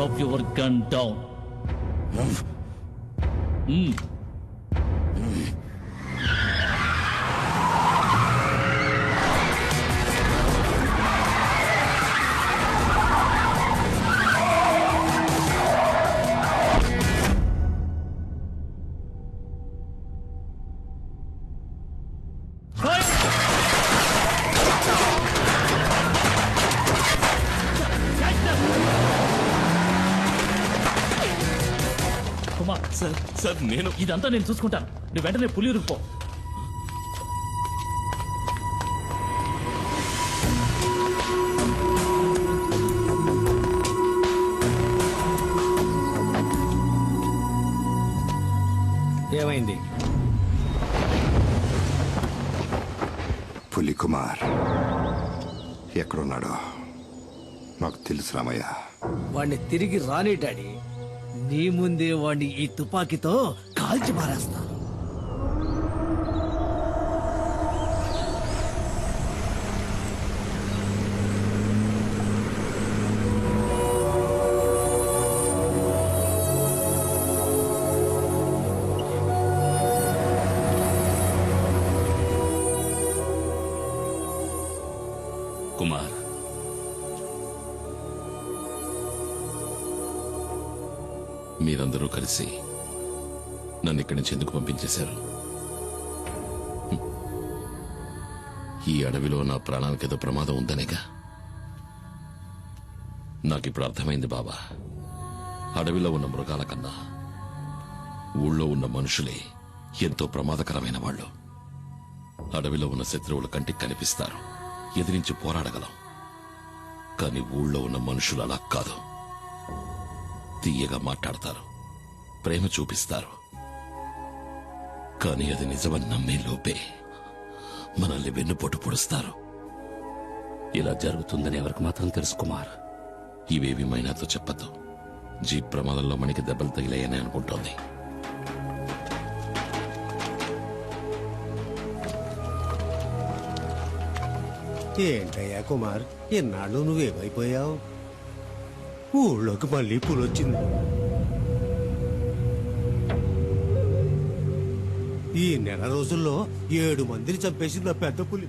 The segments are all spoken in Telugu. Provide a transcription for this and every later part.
drop your gun down. Mm. Kumar sir sir నేను ఇదంతా నేను చూసుకుంటాను. నువ్వు వెంటనే పులి పో. ఏమైంది? పులి కుమార్ ఎక్కడున్నాడో? నాకు తెలుసు రామయ్య. వాణ్ణి తిరిగి రాని డాడీ. నీ ముందే వాణ్ణి ఈ తుపాకీతో కాల్చి మారేస్తా కుమార్ మీరందరూ కలిసి నన్ను ఇక్కడి నుంచి ఎందుకు పంపించేశారు? ఈ అడవిలో నా ప్రాణానికి ఏదో ప్రమాదం ఉందనేగా? నాకిప్పుడు అర్థమైంది బాబా. అడవిలో ఉన్న మృగాల కన్నా ఊళ్ళో ఉన్న మనుషులే ఎంతో ప్రమాదకరమైన వాళ్ళు. అడవిలో ఉన్న శత్రువుల కంటికి కనిపిస్తారు. ఎదిరించి పోరాడగలం. కానీ ఊళ్ళో ఉన్న మనుషులు అలా కాదు. తీయగా మాట్లాడతారు. ప్రేమ చూపిస్తారు. కానీ అది నిజమని నమ్మే లోపే మనల్ని వెన్నుపోటు పొడుస్తారు. ఇలా జరుగుతుందని ఎవరికి మాత్రం తెలుసు కుమార్. ఇవేవి మైనాతో చెప్పద్దు. జీప్ ప్రమాదంలో మనకి దెబ్బలు తగిలాయని అనుకుంటోంది. ఏంటయ్యా కుమార్? ఎన్నాళ్ళు నువ్వేమైపోయావు ఊళ్ళోకి మళ్ళీ పులొచ్చింది. ఈ నెల రోజుల్లో ఏడు మందిని చంపేసింది ఆ పెద్ద పులి.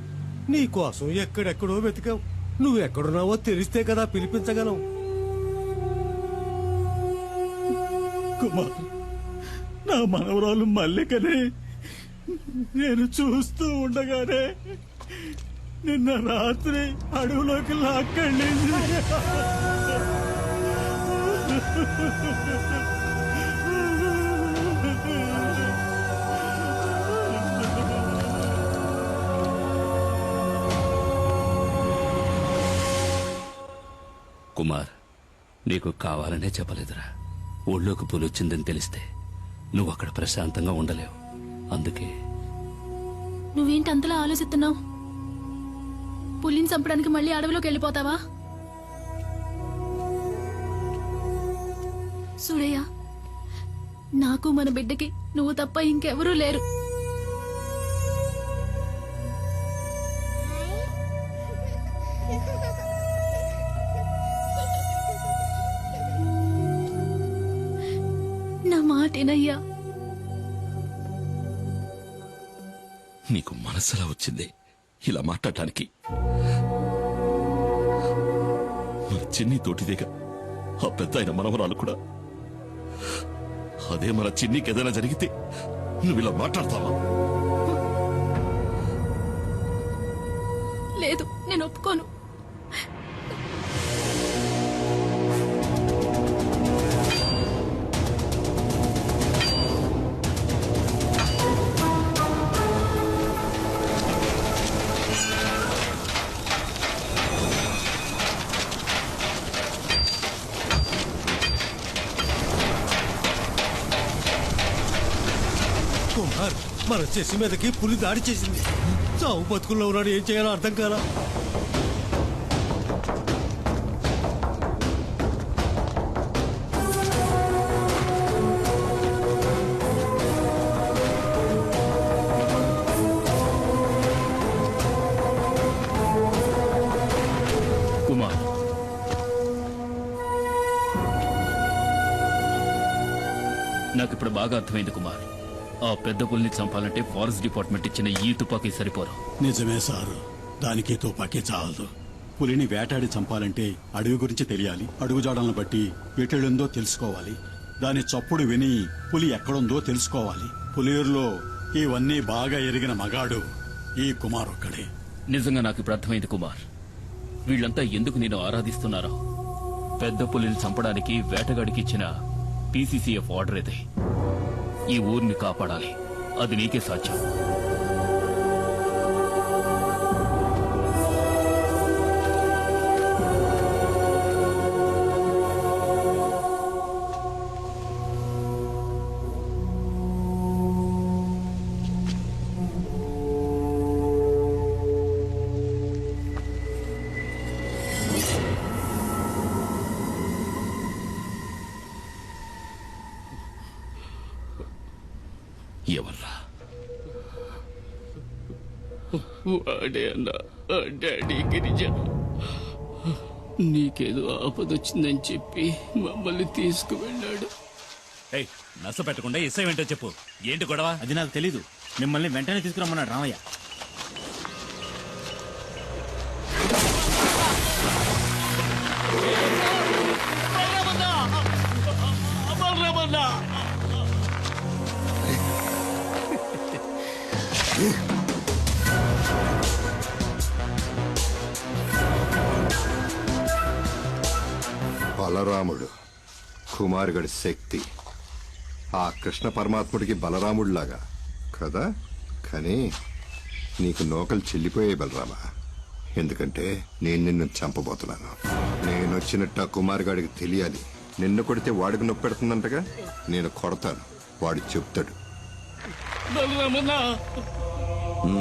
నీ కోసం ఎక్కడెక్కడో వెతికావు నువ్వెక్కడున్నావో తెలిస్తే కదా పిలిపించగలం. కుమార్ నా మనవరాలు మల్లికని నేను చూస్తూ ఉండగానే నిన్న రాత్రి అడవిలోకి లాక్కెళ్ళింది కుమార్ నీకు కావాలనే చెప్పలేదురా. ఊళ్ళోకి పులొచ్చిందని తెలిస్తే నువ్వు అక్కడ ప్రశాంతంగా ఉండలేవు. అందుకే నువ్వేంటి అంతలా ఆలోచిస్తున్నావు? పులిని చంపడానికి మళ్ళీ అడవిలోకి వెళ్ళిపోతావా? సూడయ్యా నాకు మన బిడ్డకి నువ్వు తప్ప ఇంకెవరూ లేరు. నా మాటేనయ్యా. నీకు మనసులా వచ్చింది ఇలా మాట్లాడటానికి. మన చిన్ని తోటిదేగా ఆ పెద్ద ఆయన మనవరాలు కూడా అదే మన చిన్నికి ఏదైనా జరిగితే నువ్వు ఇలా మాట్లాడతావా? లేదు నేను ఒప్పుకోను. కుమార్ మన చెసి మీదకి పులి దాడి చేసింది. చావు బతుకుల్లో ఉన్నాడు ఏం చేయాలో అర్థం కాలా? కుమార్. నాకు ఇప్పుడు బాగా అర్థమైంది కుమార్. ఆ పెద్ద పుల్ని చంపాలంటే ఫారెస్ట్ డిపార్ట్మెంట్ ఇచ్చిన ఈ తుపాకీ సరిపోరు. నిజమే సారు. దానికి తుపాకీ చాలదు. పులిని వేటాడి చంపాలంటే అడవి గురించి తెలియాలి. అడుగుజాడలను బట్టి ఎటెళ్ళుందో తెలుసుకోవాలి. దాని చప్పుడు విని పులి ఎక్కడుందో తెలుసుకోవాలి. పులియూరులో ఇవన్నీ బాగా ఎరిగిన మగాడు ఈ కుమార్ ఒక్కడే నిజంగా నాకు ఇప్పుడు అర్థమైంది కుమార్. వీళ్ళంతా ఎందుకు నేను ఆరాధిస్తున్నారో? పెద్ద పులిని చంపడానికి వేటగాడికి ఇచ్చిన పీసీసీఎఫ్ ఆర్డర్ ఇది. ఈ ఊరిని కాపాడాలి. అది నీకే సాధ్యం. ఎవర్రా వాడే అన్న డాడీ గిరిజ. నీకేదో ఆపదొచ్చిందని చెప్పి మమ్మల్ని తీసుకువెళ్ళాడు. ఏయ్ నస పెట్టకుండా ఇష్టం ఏంటో చెప్పు. ఏంటి గొడవ? అది నాకు తెలీదు. మిమ్మల్ని వెంటనే తీసుకురమ్మన్నాడు రామయ్య. బలరాముడు కుమారుగడి శక్తి. ఆ కృష్ణ పరమాత్ముడికి బలరాముడిలాగా. కదా? కానీ నీకు నోకలు చెల్లిపోయే బలరామా? ఎందుకంటే నేను నిన్ను చంపబోతున్నాను. నేను వచ్చినట్టు ఆ కుమారుగాడికి తెలియాలి. నిన్ను కొడితే వాడికి నొప్పి పెడుతుందంటగా? నేను కొడతాను. వాడు చెప్తాడు. మీరు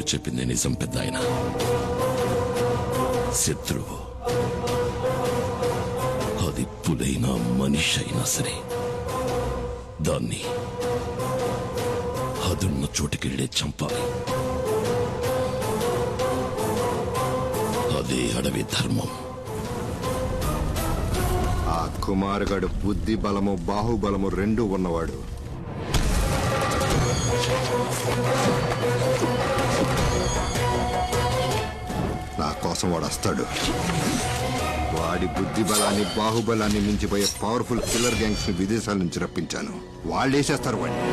చెప్పింది నిజం పెద్ద ఆయన శత్రువు. అది పులైనా మనిషి అయినా సరే. దాన్ని అదున్న చోటుకెళ్ళే చంపాలి అదే అడవి ధర్మం. ఆ కుమారుగాడు బుద్ధి బలము బాహుబలము రెండు ఉన్నవాడు. నా కోసం వాడు వస్తాడు. వాడి బుద్ధి బలాన్ని బాహుబలాన్ని మించిపోయే పవర్ఫుల్ కిల్లర్ గ్యాంగ్స్ని విదేశాల నుంచి రప్పించాను. వాళ్ళు వేసేస్తారు వాడిని.